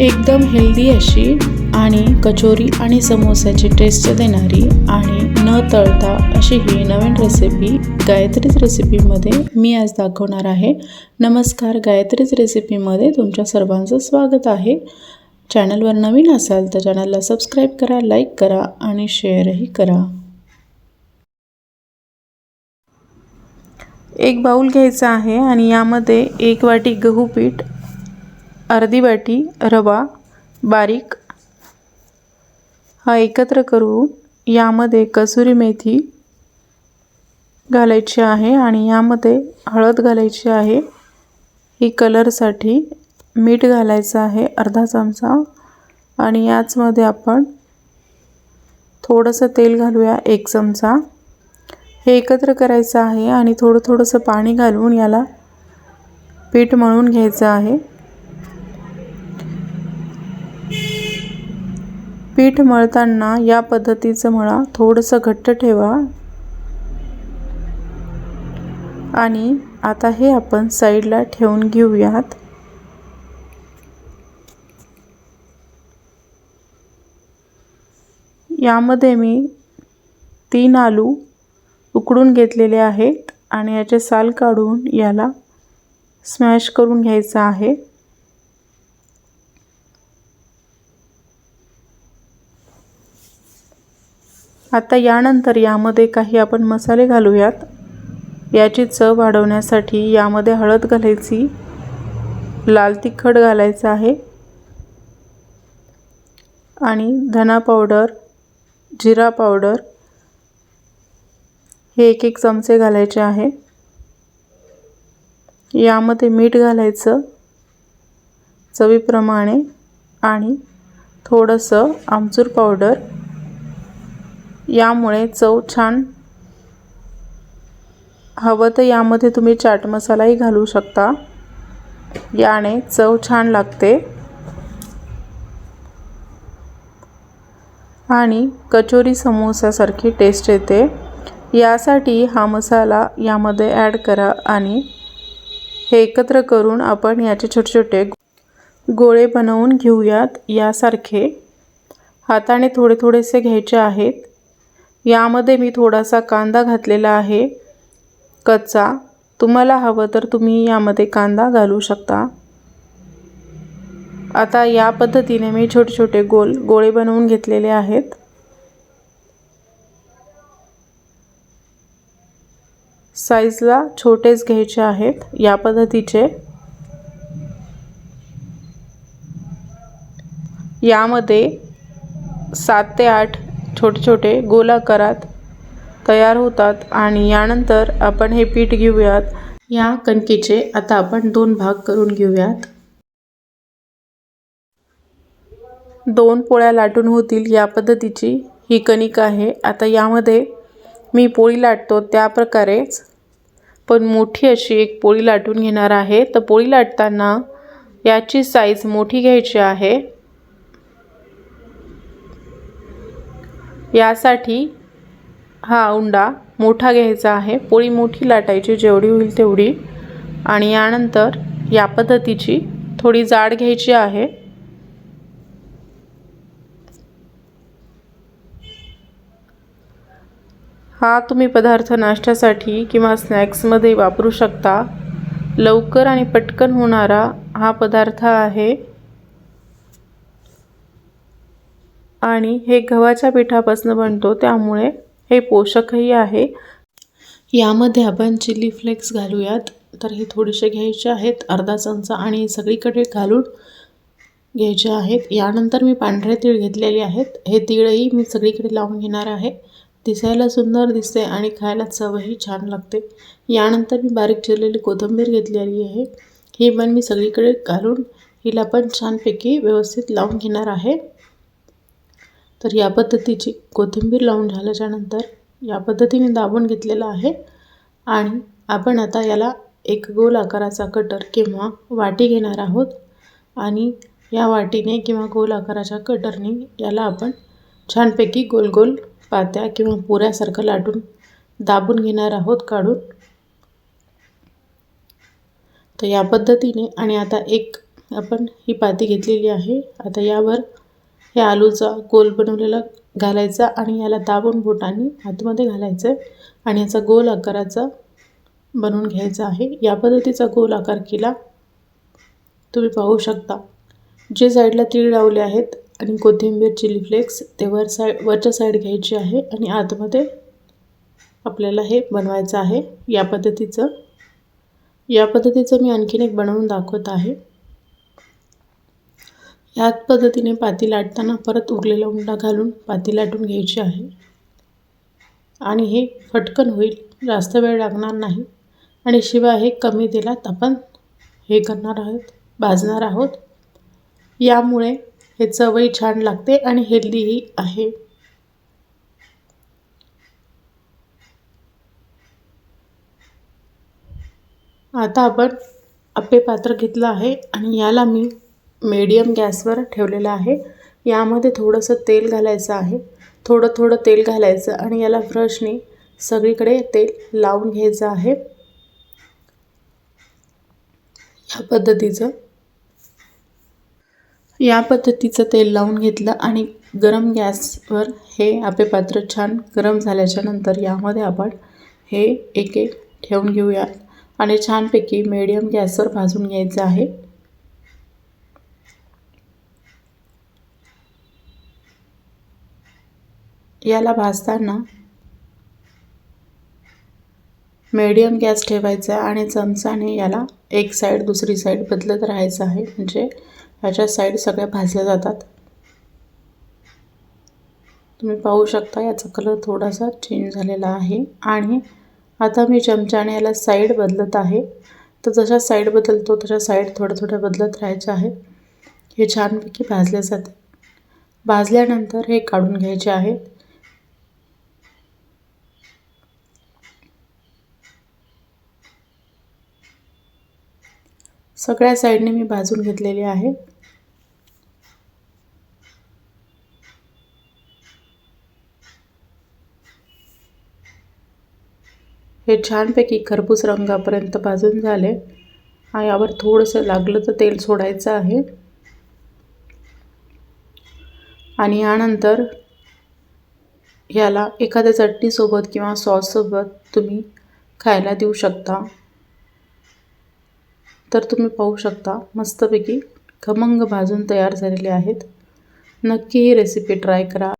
एकदम हेल्दी अशी आणि कचोरी आणि समोसाची टेस्ट देणारी आणि न तळता अशी ही नवीन रेसिपी गायत्रीज रेसिपीमध्ये मी आज दाखवणार आहे. नमस्कार गायत्रीज रेसिपीमध्ये तुमच्या सर्वांचं स्वागत आहे. चॅनलवर नवीन असाल तर चॅनलला सबस्क्राईब करा लाईक करा आणि शेअरही करा. एक बाऊल घ्यायचा आहे आणि यामध्ये एक वाटी गहू पीठ अर्धी वाटी रवा बारीक हा एकत्र करून यामध्ये कसुरी मेथी घालायची आहे आणि यामध्ये हळद घालायची आहे. ही कलरसाठी मीठ घालायचं आहे अर्धा चमचा आणि याचमध्ये आपण थोडंसं तेल घालूया एक चमचा. हे एकत्र करायचं आहे आणि थोडं थोडंसं पाणी घालून याला पीठ मळून घ्यायचं आहे. पीठ मळताना या पद्धतीचं मळा. थोडंसं घट्ट ठेवा. आणि आता हे आपण साईडला ठेवून घेऊयात. यामध्ये मी तीन आलू उकडून घेतलेले आहेत आणि याचे साल काढून याला स्मॅश करून घ्यायचं आहे. आता यानंतर यामध्ये काही आपण मसाले घालूयात. याची चव वाढवण्यासाठी यामध्ये हळद घालायची. लाल तिखट घालायचं आहे. आणि धना पावडर जिरा पावडर हे एक एक चमचे घालायचे आहे. यामध्ये मीठ घालायचं चवीप्रमाणे आणि थोडंसं आमचूर पावडर यामुळे चव छान हवं तर यामध्ये तुम्ही चाट मसालाही घालू शकता. याने चव छान लागते. आणि कचोरी समोसासारखी टेस्ट येते. यासाठी हा मसाला यामध्ये ॲड करा आणि हे एकत्र करून आपण याचे छोटे छोटे गोळे बनवून घेऊयात यासारखे. हाताने थोडे थोडेसे घ्यायचे आहेत. यामध्ये मी थोडासा कांदा घातलेला आहे. कच्चा. तुम्हाला हवं तर तुम्ही यामध्ये कांदा घालू शकता. आता या पद्धतीने मी छोटे छोटे गोल गोळे बनवून घेतलेले आहेत. साईजला छोटेच घ्यायचे आहेत या पद्धतीचे. यामध्ये सात ते आठ छोटे छोटे गोलाकारात तयार होतात आणि यानंतर आपण हे पीठ घेऊयात. या कणकेचे आता आपण दोन भाग करून घेऊयात. दोन पोळ्या लाटून होतील या पद्धतीची ही कणिक आहे. आता यामध्ये मी पोळी लाटतो त्या प्रकारेच. पण मोठी अशी एक पोळी लाटून घेणार आहे. तर पोळी लाटताना याची साईज मोठी घ्यायची आहे. यासाठी हा उंडा मोठा घ्यायचा आहे. पोळी मोठी लाटायची जेवढी होईल तेवढी. आणि यानंतर या पद्धतीची थोडी जाड घ्यायची आहे. हा तुम्ही पदार्थ नाश्त्यासाठी किंवा स्नॅक्समध्ये वापरू शकता. लवकर आणि पटकन होणारा हा पदार्थ आहे. आणि हे गव्हाच्या पिठापासून बनतो त्यामुळे हे पोषकही आहे. यामध्ये आपण चिली फ्लेक्स घालूयात. तर हे थोडेसे घ्यायचे आहेत. अर्धा चमचा आणि सगळीकडे घालून घ्यायचे आहेत. यानंतर मी पांढरे तीळ घेतलेले आहेत. हे तीळही मी सगळीकडे लावून घेणार आहे. दिसायला सुंदर दिसते आणि खायला चवही छान लागते. यानंतर मी बारीक चिरलेली कोथिंबीर घेतलेली आहे. ही पण मी सगळीकडे घालून हिला पण छानपैकी व्यवस्थित लावून घेणार आहे. तर या पद्धतीची कोथिंबीर लावून झाल्याच्यानंतर या पद्धतीने दाबून घेतलेलं आहे. आणि आपण आता याला एक गोल आकाराचा कटर किंवा वाटी घेणार आहोत. आणि या वाटीने किंवा गोल आकाराच्या कटरने याला आपण छानपैकी गोल गोल पात्या किंवा पुऱ्यासारखं लाटून दाबून घेणार आहोत काढून. तर या पद्धतीने आणि आता एक आपण ही पाती घेतलेली आहे. आता यावर हे आलूचा गोल बनवलेला घालायचा आणि याला दाबून बोटाने आतमध्ये घालायचं आहे आणि याचा गोल आकाराचा बनवून घ्यायचा आहे. या पद्धतीचा गोल आकार केला तुम्ही पाहू शकता. जे साईडला तीळ लावले आहेत आणि कोथिंबीर चिली फ्लेक्स ते वर साईड वरच्या साईड घ्यायची आहे आणि आतमध्ये आपल्याला हे बनवायचं आहे. या पद्धतीचं या पद्धतीचं मी आणखीन एक बनवून दाखवत आहे. याच पद्धतीने पाती लाटताना परत उरलेला उंडा घालून पाती लाटून घ्यायची आहे. आणि हे फटकन होईल जास्त वेळ लागणार नाही. आणि शिवाय हे कमी तेलात आपण हे करणार आहोत भाजणार आहोत. यामुळे हे चवही छान लागते आणि हेल्दीही आहे. आता आपण अप्पे पात्र घेतलं आहे आणि याला मी मीडियम गॅसवर ठेवलेलं आहे. यामध्ये थोडंसं तेल घालायचं आहे. थोडं थोडं तेल घालायचं आणि याला ब्रशने सगळीकडे तेल लावून घ्यायचं आहे. या पद्धतीचं. या पद्धतीचं तेल लावून घेतलं आणि गरम गॅसवर हे आपे पात्र छान गरम झाल्याच्यानंतर यामध्ये आपण हे एक एक ठेवून घेऊया आणि छानपैकी मीडियम गॅसवर भाजून घ्यायचं आहे. याला भाजताना मीडियम गॅस ठेवायचा आणि चमचाने याला एक साईड दुसरी साईड बदलत राहायचं आहे. म्हणजे ह्याच्या साईड सगळ्या भाजल्या जातात. तुम्ही पाहू शकता याचा कलर थोडासा चेंज झालेला आहे. आणि आता मी चमच्याने याला साईड बदलत आहे. तर जशा साईड बदलतो तशा साईड थोड्या थोड्या बदलत राहायच्या आहे. हे छानपैकी भाजले जाते. भाजल्यानंतर हे काढून घ्यायचे आहेत सगळ्या साईडने मी भाजून घेतलेले आहे. हे छानपैकी खरपूस रंगापर्यंत भाजून झाले. यावर थोडंसं लागलं तर तेल सोडायचं आहे. आणि यानंतर ह्याला एखाद्या चटणीसोबत किंवा सॉससोबत तुम्ही खायला देऊ शकता. तर तुम्ही पाहू शकता मस्तपैकी खमंग भाजून तयार झालेले आहेत. नक्की ही रेसिपी ट्राय करा.